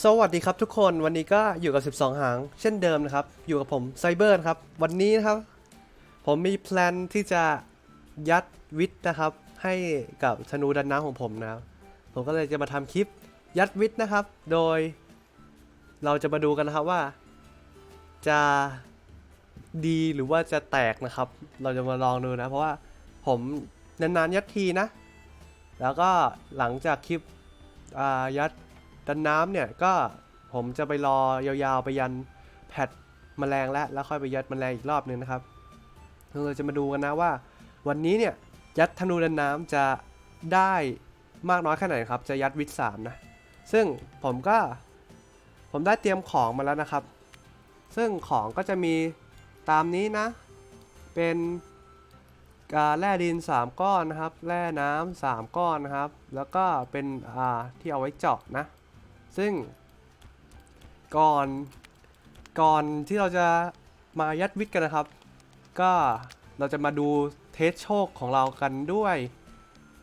สวัสดีครับทุกคนวันนี้ก็อยู่กับ 12 หาง เช่นเดิมนะครับ อยู่กับผมไซเบอร์ครับ วันนี้นะครับ ผมมีแพลนที่จะยัดวิทย์นะครับ ให้กับธนูดันน้ำของผมนะครับ ผมก็เลยจะมาทำคลิปยัดวิทย์นะครับ โดย เราจะมาดูกันนะครับว่า จะดีหรือว่าจะแตกนะครับ เราจะมาลองดูนะ เพราะว่าผมนานๆยัดทีนะ แล้วก็หลังจากคลิปยัด ดันน้ำเนี่ยก็ผมจะไปรอยาวๆไปยันแพทแมลงแล้วแล้วค่อยไปยัดแมลงอีกรอบหนึงนะครับเราจะมาดูกันนะว่า วันนี้เนี่ยยัดธนูดันน้ำจะได้มากน้อยแค่ไหนครับ จะยัดวิทสามนะ ซึ่งผมก็ผมได้เตรียมของมาแล้วนะครับ ซึ่งของก็จะมีตามนี้นะ เป็นแร่ดิน 3 ก้อนนะครับ แร่น้ำสามก้อนนะครับ แล้วก็เป็นที่เอาไว้เจาะนะ ซึ่ง ก่อนก่อนที่เราจะมายัดวิทย์กันนะครับ ก็เราจะมาดูเทสโชคของเรากันด้วย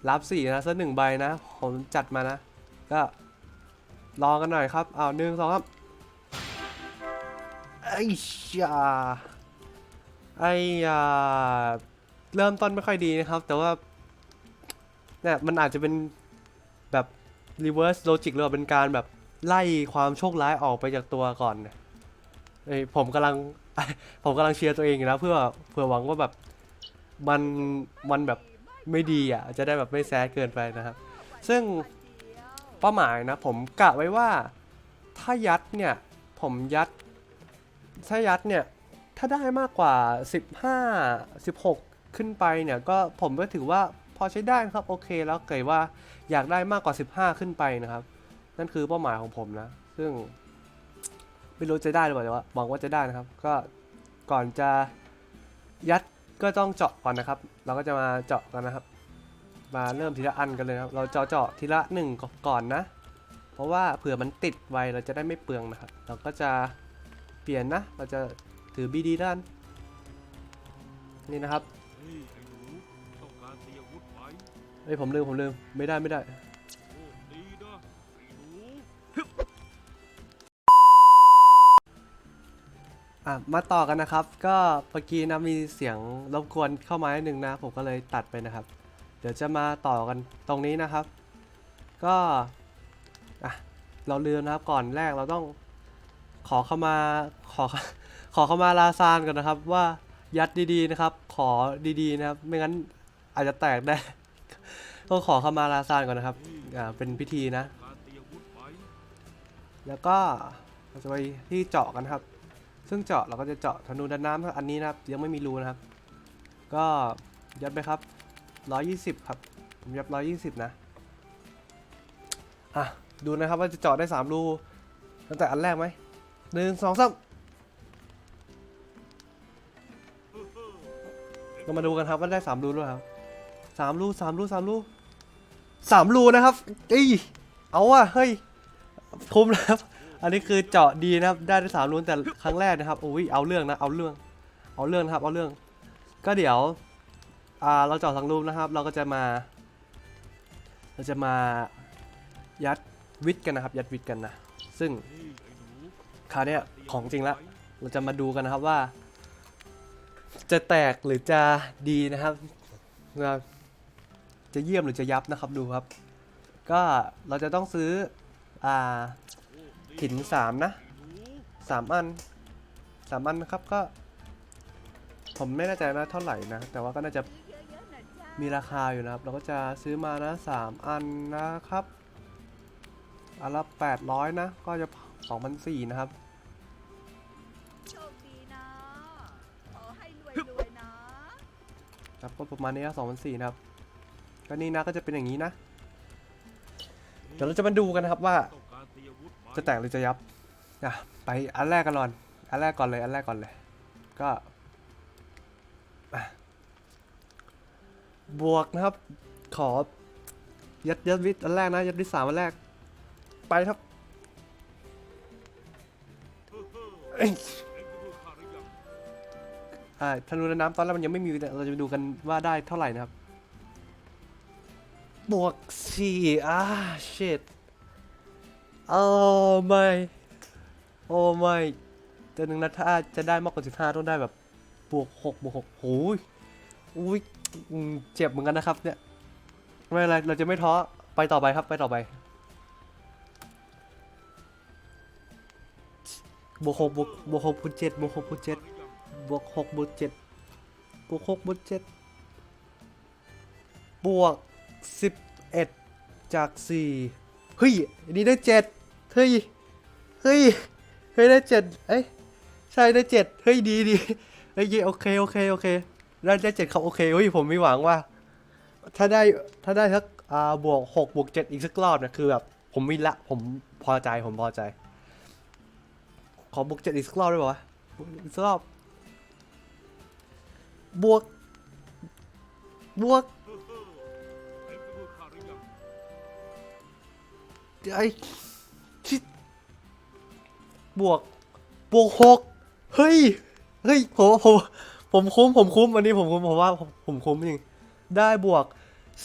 รับสี่นะสักหนึ่งใบนะผมจัดมานะ ก็รองกันหน่อยครับเอาหนึ่งสองครับไอ้ชาไอ้ยาเริ่มต้นไม่ค่อยดีนะครับ แต่ว่าเนี่ยมันอาจจะเป็นแบบ reverse logic หรือเป็นการแบบ ไล่ความโชคร้ายออกไปจากตัวก่อนเนี่ยเอ้ยผมกำลัง ผมกำลังเชียร์ตัวเองอยู่นะเพื่อเพื่อหวังว่าแบบมันมันแบบไม่ดีอะจะได้แบบไม่แซดเกินไปนะครับ ซึ่งเป้าหมายนะ ผมกะไว้ว่าถ้ายัดเนี่ย ผมยัด ถ้ายัดเนี่ย ถ้าได้มากกว่า 15 16 ขึ้นไปเนี่ย ก็ผมก็ถือว่าพอใช้ได้ครับ โอเคแล้วเกิดว่าอยากได้มากกว่า 15 ขึ้นไปนะครับ นั่นคือเป้าหมายของผมนะ ซึ่งไม่รู้จะได้หรือเปล่าแต่ว่าหวังว่าจะได้นะครับ ก็ก่อนจะยัดก็ต้องเจาะก่อนนะครับ เราก็จะมาเจาะกันนะครับ มาเริ่มทีละอันกันเลยนะครับ เราเจาะเจาะทีละหนึ่งก่อนนะ เพราะว่าเผื่อมันติดไวเราจะได้ไม่เปลืองนะครับ เราก็จะเปลี่ยนนะ เราจะถือบีดีด้านนี่นะครับเฮ้ยไอ้หนูต้องการเตรียมอาวุธไหมเฮ้ยผมลืมผมลืมไม่ได้ไม่ได้ อะมาต่อกันนะครับ ก็เมื่อกี้นะมีเสียงรบกวนเข้ามาหนึ่งนะ ผมก็เลยตัดไปนะครับ เดี๋ยวจะมาต่อกันตรงนี้นะครับ ก็อะเราลืมนะครับก่อนแรกเราต้องขอเข้ามาขอขอเข้ามาลาซานก่อนนะครับ ว่ายัดดีๆนะครับ ขอดีๆนะครับ ไม่งั้นอาจจะแตกได้ ต้องขอเข้ามาลาซานก่อนนะครับอ่าเป็นพิธีนะ แล้วก็เราจะไปที่เจาะกันครับ ซึ่งเจาะเราก็จะเจาะธนูดันน้ำครับอันนี้นะครับยังไม่มีรูนะครับ ก็ยัดไปครับ 120 ครับ ผมยัด 120 นะ อะ ดูนะครับว่าจะเจาะได้ 3 รูตั้งแต่อันแรกไหมหนึ่งสองสามเรามาดูกันครับว่าได้3รูหรือเปล่าครับสามรูสามรูสามรูสามรูนะครับเอ้ยเอาว่ะเฮ้ยคุ้มนะครับ อันนี้คือเจาะดีนะครับ ได้สามรูนแต่ครั้งแรกนะครับโอ้ยเอาเรื่องนะ เอาเรื่อง เอาเรื่องนะครับ เอาเรื่อง ก็เดี๋ยว อ่า เราเจาะสังรูปนะครับ เราก็จะมา เราจะมายัดวิทกันนะครับ ยัดวิทกันนะ ซึ่งคราวเนี้ยของจริงละ เราจะมาดูกันนะครับว่า จะแตกหรือจะดีนะครับ จะเยี่ยมหรือจะยับนะครับดูครับ ก็เราจะต้องซื้อ อ่า โอ้ดีหินสามนะไอ้หนูสามอันสามอันนะครับก็ ผมไม่แน่ใจนะเท่าไหร่นะ แต่ว่าก็น่าจะมีราคาอยู่นะครับ เราก็จะซื้อมานะสามอันนะครับอันละแปดร้อยนะ ก็จะสองพันสี่นะครับโชคดีนะขอให้รวยรวยๆนะครับก็ประมาณนี้นะสองพันสี่นะครับก็นี่นะก็จะเป็นอย่างนี้นะ เดี๋ยวเราจะมาดูกันนะครับว่า จะแตกหรือจะยับอะไปอันแรกกันก่อนอันแรกก่อนเลยอันแรกก่อนเลย ก็บวกนะครับ ขอ ยัดยัดวิทอันแรกนะ ยัดวิทสามอันแรก ไปครับเอ้ยเอ็งไปดูข้าหรือยังอ่าธนูและน้ำตอนแรกมันยังไม่มีเราจะไปดูกันว่าได้เท่าไหร่นะครับ บวกสี่อ่าเชด โอ้ไม่โอ้ไม่แต่หนึ่งนะถ้าจะได้มากกว่าสิบห้าต้องได้แบบบวกหกบวกหกโอ้ยอุ้ยเจ็บเหมือนกันนะครับเนี่ยไม่เป็นไรเราจะไม่ท้อไปต่อไปครับไปต่อไปบวกหกบวกบวกหกบวกเจ็ดบวกหกบวกเจ็ดบวกหกบวกเจ็ดบวกหกบวกเจ็ดบวกสิบเอ็ดจากสี่เฮ้ยอันนี้ได้เจ็ด เฮ้ย เฮ้ย เฮ้ยได้เจ็ดเอ้ย ใช่ได้เจ็ดเฮ้ยดีดีเฮ้ยโอเคโอเคโอเค ได้ได้เจ็ดครับโอเคเฮ้ยผมไมีหวังว่า ถ้าได้ถ้าได้สักอ่าบวกหกบวกเจ็ดอีกสักรอบเนี่ยคือแบบผมวินละผมพอใจผมพอใจ ขอบวกเจ็ดอีกสักรอบได้ป่าวะอีกสักรอบบวก บวกเฮ้อเฮ้อเห็นไอ้ บวกบวกหกเฮ้ยเฮ้ยผมผมผมคุ้มผมคุ้มวันนี้ผมคุ้มผมว่าผมผมคุ้มจริงได้บวก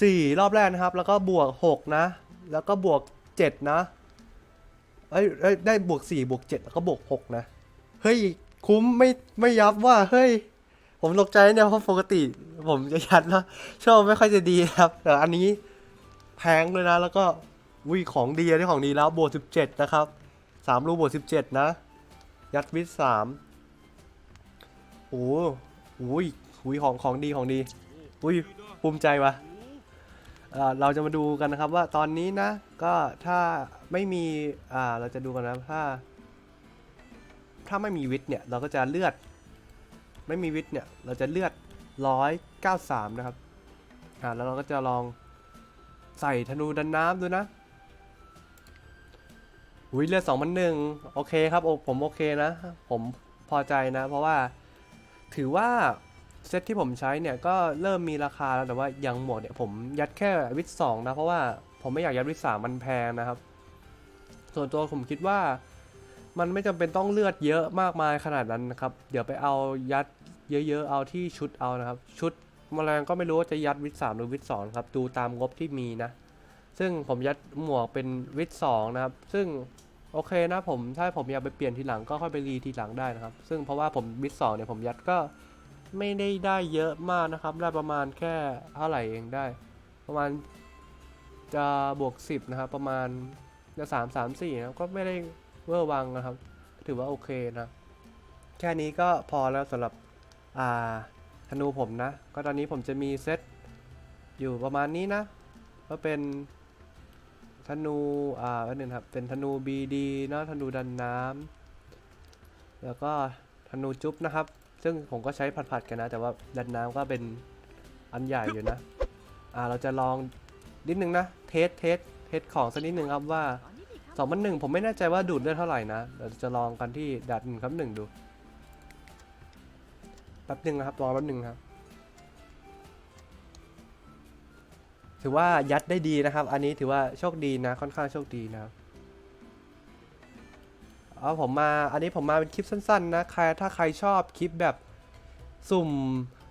สี่รอบแรกนะครับ แล้วก็บวกหกนะ แล้วก็บวกเจ็ดนะเอ้ยได้บวกสี่บวกเจ็ดแล้วก็บวกหกนะ เฮ้ย คุ้มไม่ไม่ยับว่า เฮ้ย ผมตกใจเนี่ยเพราะปกติ ผมจะยัดแล้วชอบไม่ค่อยจะดีครับ แต่อันนี้แพงเลยนะ แล้วก็วิของดีอันนี้ของดีแล้วบวกสิบเจ็ดนะครับ สามรูบวกสิบเจ็ดนะ ยัดวิทสามโอ้โหอุ้ยอุ้ยของของดีของดี อุ้ยภูมิใจว่ะโอ้เอ่อเราจะมาดูกันนะครับว่าตอนนี้นะ ก็ถ้าไม่มีอ่าเราจะดูกันนะถ้า ถ้าไม่มีวิทเนี่ย เราก็จะเลือด ไม่มีวิทเนี่ย เราจะเลือดร้อยเก้าสามนะครับอ่าแล้วเราก็จะลองใส่ธนูดันน้ำดูนะ อุ้ยเลือดสองพันหนึ่งโอเคครับโอผมโอเคนะ ผมพอใจนะ เพราะว่าถือว่าเซตที่ผมใช้เนี่ยก็เริ่มมีราคาแล้วแต่ว่ายังหมดเนี่ยผมยัดแค่วิทสองนะ เพราะว่าผมไม่อยากยัดวิทสามมันแพงนะครับ ส่วนตัวผมคิดว่ามันไม่จำเป็นต้องเลือดเยอะมากมายขนาดนั้นนะครับ เดี๋ยวไปเอายัดเยอะๆเอาที่ชุดเอานะครับ ชุดแมลงก็ไม่รู้ว่าจะยัดวิทสามหรือวิทสองครับดูตามงบที่มีนะ ซึ่งผมยัดหมวกเป็นวิทสองนะครับ ซึ่ง โอเคนะผมถ้าผมอยากไปเปลี่ยนทีหลังก็ค่อยไปรีทีหลังได้นะครับ ซึ่งเพราะว่าผมวิทสองเนี่ยผมยัดก็ไม่ได้ได้เยอะมากนะครับ ได้ประมาณแค่เท่าไหร่เองได้ ประมาณจะบวกสิบนะครับ ประมาณจะสามสามสี่นะก็ไม่ได้เวอร์วังนะครับ ถือว่าโอเคนะ แค่นี้ก็พอแล้วสำหรับอ่าธนูผมนะ ก็ตอนนี้ผมจะมีเซตอยู่ประมาณนี้นะก็เป็น ธนูอ่าอันหนึ่งครับ เป็นธนูบีดีเนาะธนูดันน้ำแล้วก็ธนูจุ๊บนะครับ ซึ่งผมก็ใช้ผัดๆกันนะ แต่ว่าดันน้ำก็เป็นอันใหญ่อยู่นะ อ่า เราจะลองนิดนึงนะ เทสเทสเทสของสักนิดนึงครับว่าตอนนี้ดิครับสองพันหนึ่งผมไม่แน่ใจว่าดูดเลือดเท่าไหร่นะเดี๋ยวจะลองกันที่ดัดหนึ่งครับหนึ่งดู แป๊บหนึ่งนะครับ รอแป๊บหนึ่งครับ ถือว่ายัดได้ดีนะครับ อันนี้ถือว่าโชคดีนะ ค่อนข้างโชคดีนะครับเอาผมมา อันนี้ผมมาเป็นคลิปสั้นๆนะ ใครถ้าใครชอบคลิปแบบสุ่ม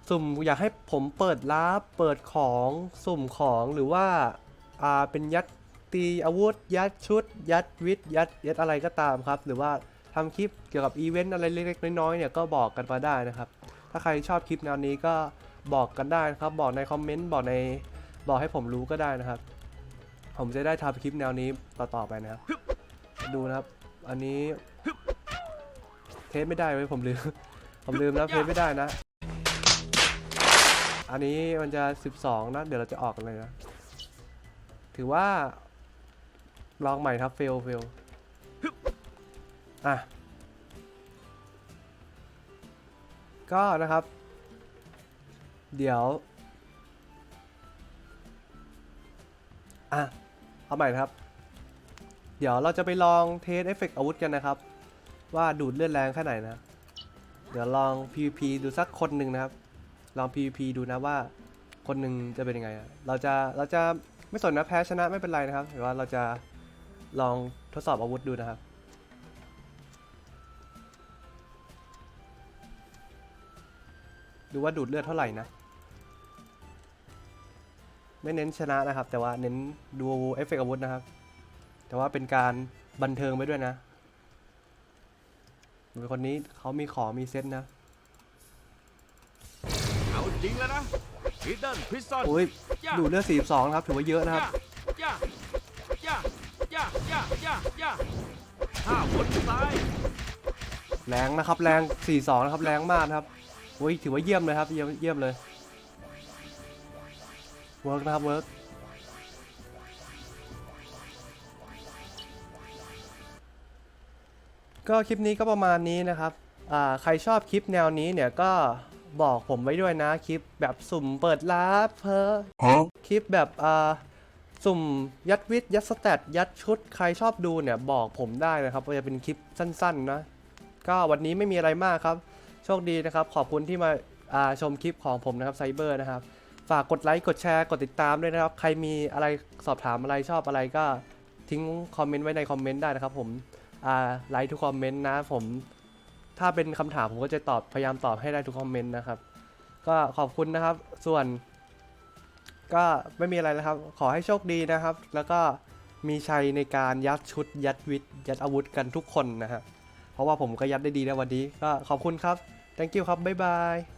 สุ่มอยากให้ผมเปิดลับ เปิดของ สุ่มของหรือว่า อ่า เป็นยัดตีอาวุธ ยัดชุด ยัดวิทย์ยัดยัดอะไรก็ตามครับ หรือว่าทำคลิปเกี่ยวกับอีเวนต์อะไรเล็กๆน้อยๆเนี่ยก็บอกกันมาได้นะครับ ถ้าใครชอบคลิปแนวนี้ก็บอกกันได้นะครับ บอกในคอมเมนต์ บอกใน บอกให้ผมรู้ก็ได้นะครับ ผมจะได้ทำคลิปแนวนี้ต่อๆไปนะครับ ดูนะครับ อันนี้ เทสไม่ได้ไว้ยผมลืม ผมลืมแล้วเทสไม่ได้นะ อันนี้มันจะ 12 นะ เดี๋ยวเราจะออกกันเลยนะ ถือว่า ลองใหม่ครับเฟลเฟลอะ ก็นะครับ เดี๋ยว อะเอาใหม่นะครับ เดี๋ยวเราจะไปลองเทสเอฟเฟกต์อาวุธกันนะครับ ว่าดูดเลือดแรงแค่ไหนนะ เดี๋ยวลอง PVP ดูสักคนหนึ่งนะครับ ลอง PVP ดูนะว่าคนหนึ่งจะเป็นยังไงอะเราจะเราจะไม่สนนะแพ้ชนะไม่เป็นไรนะครับแต่ว่าเราจะลองทดสอบอาวุธดูนะครับดูว่าดูดเลือดเท่าไหร่นะ ไม่เน้นชนะนะครับ แต่ว่าเน้นดูเอฟเฟกต์อาวุธนะครับ แต่ว่าเป็นการบันเทิงไปด้วยนะคนนี้เขามีของมีเซ็ตนะเอาจริงแล้วนะฮิดเดิลพิซซอนอุ้ยดูเลือด42ครับ ถือว่าเยอะนะครับย่าย่าย่าย่าย่าย่าห้าคนซ้ายแรงนะครับแรง 42 นะครับ แรงมากนะครับอุ้ยถือว่าเยี่ยมเลยครับ เยี่ยมเยี่ยมเลย เวิร์กนะครับเวิร์กก็คลิปนี้ก็ประมาณนี้นะครับอ่าใครชอบคลิปแนวนี้เนี่ยก็บอกผมไว้ด้วยนะคลิปแบบสุ่มเปิดรับเพอคลิปแบบอ่าสุ่มยัดวิทย์ยัดสแตทยัดชุดใครชอบดูเนี่ยบอกผมได้นะครับว่าจะเป็นคลิปสั้นๆนะ ก็วันนี้ไม่มีอะไรมากครับ โชคดีนะครับ ขอบคุณที่มาอ่าชมคลิปของผมนะครับไซเบอร์นะครับ ฝากกดไลค์กดแชร์กดติดตามด้วยนะครับ ใครมีอะไรสอบถามอะไรชอบอะไรก็ทิ้งคอมเมนต์ไว้ในคอมเมนต์ได้นะครับ ผมอ่าไลค์ทุกคอมเมนต์นะผม ถ้าเป็นคำถามผมก็จะตอบพยายามตอบให้ได้ทุกคอมเมนต์นะครับ ก็ขอบคุณนะครับ ส่วน ก็ไม่มีอะไรแล้วครับ ขอให้โชคดีนะครับ แล้วก็มีชัยในการยัดชุด ยัดวิทย์ยัดอาวุธกันทุกคนนะฮะเพราะว่าผมก็ยัดได้ดีนะวันนี้ก็ขอบคุณครับ thank you ครับบ๊ายบาย